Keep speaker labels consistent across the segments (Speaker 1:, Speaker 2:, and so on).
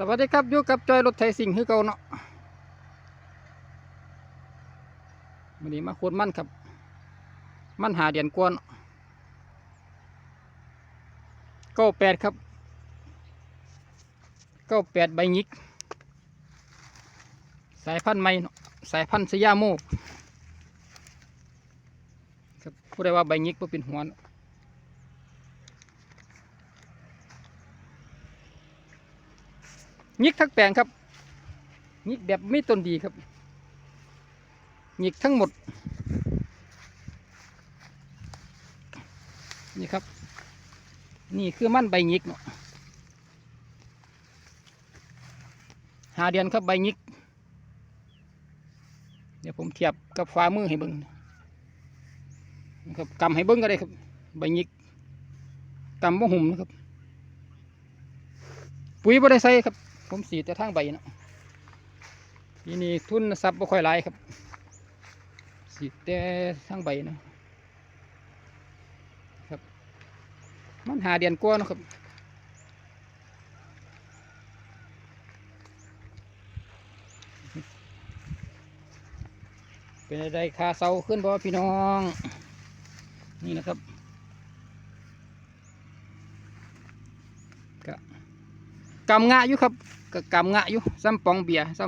Speaker 1: สวัสดีครับอยู่กับจอยรถไถสิงคือเก่าเนาะวันนี้มาขูดมันครับ มันหาเดียนกวนเก้าแปดครับเก้าแปดใบยิก สายพันธุ์ใหม่สายพันธุ์สยามโมกครับผู้ใดว่าใบยิกบ่เป็นหัวเนาะ ยิกทั้งแปลงครับยิกแบบไม่ต้นดีครับยิกทั้งหมด นี่ครับ นี่คือมั่นใบยิกเนาะหาเดือนครับใบยิก เดี๋ยวผมเทียบกับฟ้ามือให้เบิ้งนะครับกำให้เบิ้งก็ได้ครับ ใบยิกกำบ่หุ่มนะครับ ปุ๋ยบ่ได้ใส่ครับ ผมสีแต่ทางใบเนาะปีนี้ทุนทรัพย์บ่ค่อยหลายครับ สีแต่ทางใบเนาะครับ มันหาเดือนกว่านะครับเป็นอะไรคาเสาขึ้นบ่พี่น้อง นี่นะครับก็ กำงะอยู่ครับก็กำงะอยู่ซ้ำปองเบียร์ซ้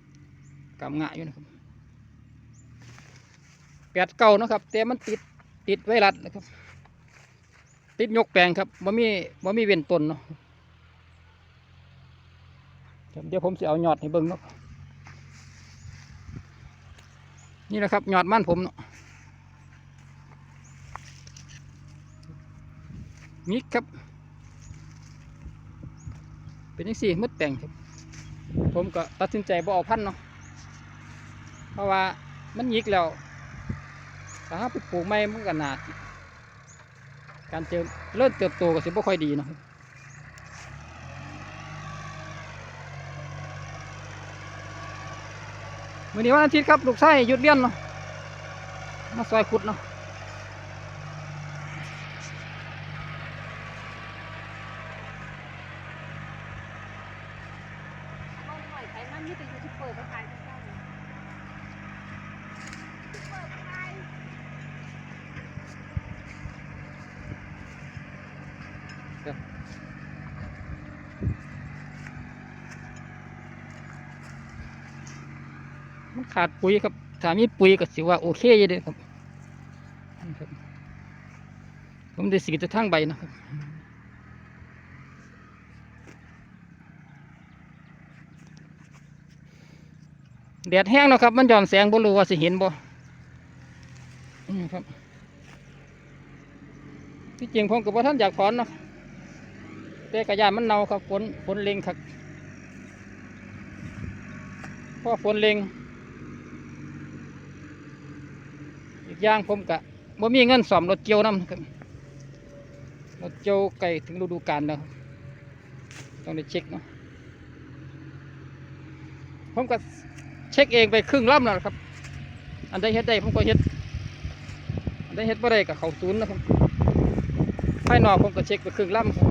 Speaker 1: ำกำงะอยู่นะครับแปดเก่านะครับแต่มันติดติดไวรัสนะครับ ติดยกแปลงครับบ่มีบ่มีเว้นต้นเนาะเดี๋ยวผมจะเอาหยอดให้เบิ่งเนาะนี่แหละครับหยอดมั่นผมเนาะนี่ครับ เป็นยังสี่มืดแต่งครับผมก็ตัดสินใจบ่เอาพันธ์เนาะเพราะว่ามันยิกแล้วถ้าไปปลูกไม่มันก็นาดการเจอเริ่มเติบโตก็สิบ่ค่อยดีเนาะครับวันนี้วันอาทิตย์ครับลูกชายหยุดเรียนเนาะมาซอยขุดเนาะ
Speaker 2: ลงหน่อยไขมันนี่เป็นยูทูบเบอร์ก็ขายทุกเจ้าเลยยูทูบเบอร์ก็ขาย
Speaker 1: มันขาดปุ๋ยครับถ้ามีปุ๋ยก็สิว่าโอเคอยู่เด้อครับนี่ครับผมได้สีจะทั้งใบนะครับแดดแห้งนะครับ มันหย่อนแสงบ่รู้ว่าสิเห็นบ่นี่ครับ ที่จริงผมกับว่าท่านอยากถอนเนาะแต่กระยานมันเน่าครับฝนฝนเล็งครับเพราะฝนเล็ง อีกอ ย่างผมกะบ่มีเงินซ่อมรถเกี่ยวนำครับรถเกี่ยวใกล้ถึงฤดูกาลแล้วครับต้องได้เช็คเนาะผมก็เช็คเองไปครึ่งลำแล้วครับ อันใดเฮ็ดได้ผมก็เฮ็ดอันใดเฮ็ดบ่ได้ก็เขาศูนย์นะครับภายนอกผมก็เช็คไปครึ่งลำครับ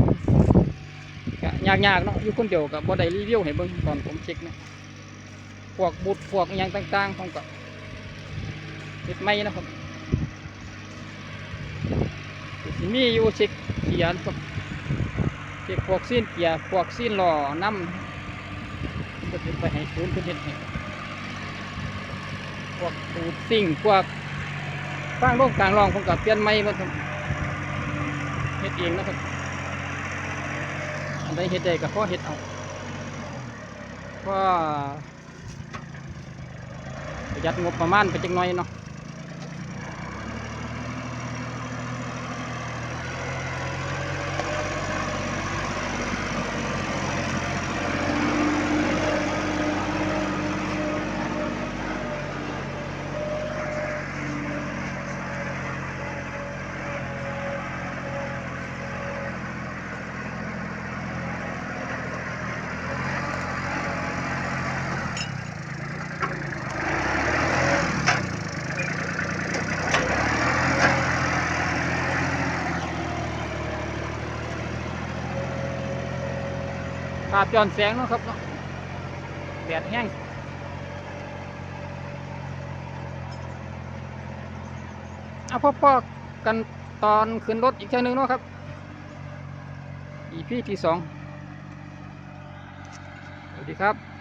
Speaker 1: ก็ยากๆเนาะอยู่คนเดียวก็บ่ได้รีวิวให้เบิ่งตอนผมเช็คเนาะพวกบุตรพวกอหยังต่างๆผมก็เห็ดไม่นะครับสิ มีอยู่เช็คเกียร์ครับเช็คพวกซีนเกียร์พวกซีนหล้อน้ำก็จะไปให้ศูนย์เพิ่นเห็ดให้พวกตูดซิ่งพวกฟางร่องกลางรองผมกับเปลี่ยนไม้มาเฮ็ดเองนะครับอันใดเฮ็ดได้ก็ขอเฮ็ดเอาก็ประหยัดงบประมาณไปจักหน่อยเนาะ ภาพย้อนแสงเนาะครับเนาะแดดแห้งเอาพ่อๆกันตอนขึ้นรถอีกเท่านึงเนาะครับ อีพีที่สองสวัสดีครับ